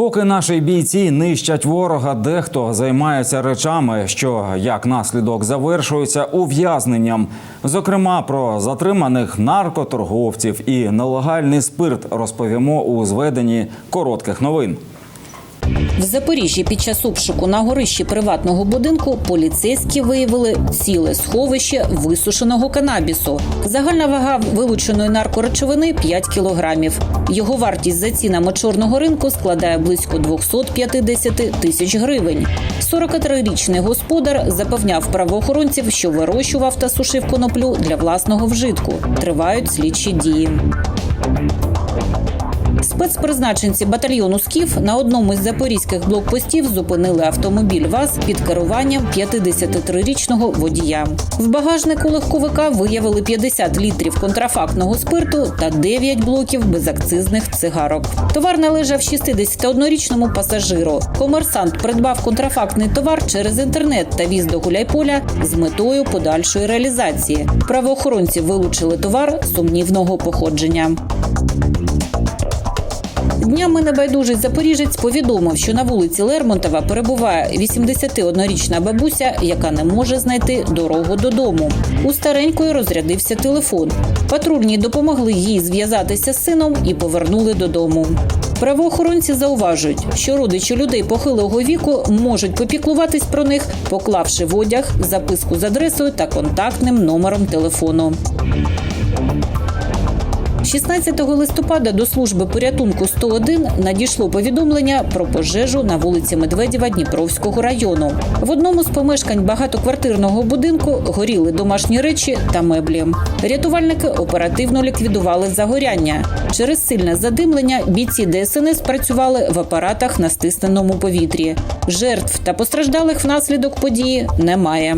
Поки наші бійці нищать ворога, дехто займається речами, що як наслідок завершуються ув'язненням. Зокрема, про затриманих наркоторговців і нелегальний спирт розповімо у зведенні коротких новин. В Запоріжжі під час обшуку на горищі приватного будинку поліцейські виявили ціле сховище висушеного канабісу. Загальна вага вилученої наркоречовини 5 кілограмів. Його вартість за цінами чорного ринку складає близько 250 тисяч гривень. 43-річний господар запевняв правоохоронців, що вирощував та сушив коноплю для власного вжитку. Тривають слідчі дії. Спецпризначенці батальйону Скіф на одному із запорізьких блокпостів зупинили автомобіль ВАЗ під керуванням 53-річного водія. В багажнику легковика виявили 50 літрів контрафактного спирту та 9 блоків безакцизних цигарок. Товар належав 61-річному пасажиру. Комерсант придбав контрафактний товар через інтернет та віз до Гуляйполя з метою подальшої реалізації. Правоохоронці вилучили товар сумнівного походження. Днями небайдужий запоріжець повідомив, що на вулиці Лермонтова перебуває 81-річна бабуся, яка не може знайти дорогу додому. У старенької розрядився телефон. Патрульні допомогли їй зв'язатися з сином і повернули додому. Правоохоронці зауважують, що родичі людей похилого віку можуть попіклуватись про них, поклавши в одяг записку з адресою та контактним номером телефону. 16 листопада до служби порятунку 101 надійшло повідомлення про пожежу на вулиці Медведєва Дніпровського району. В одному з помешкань багатоквартирного будинку горіли домашні речі та меблі. Рятувальники оперативно ліквідували загоряння. Через сильне задимлення бійці ДСНС працювали в апаратах на стисненому повітрі. Жертв та постраждалих внаслідок події немає.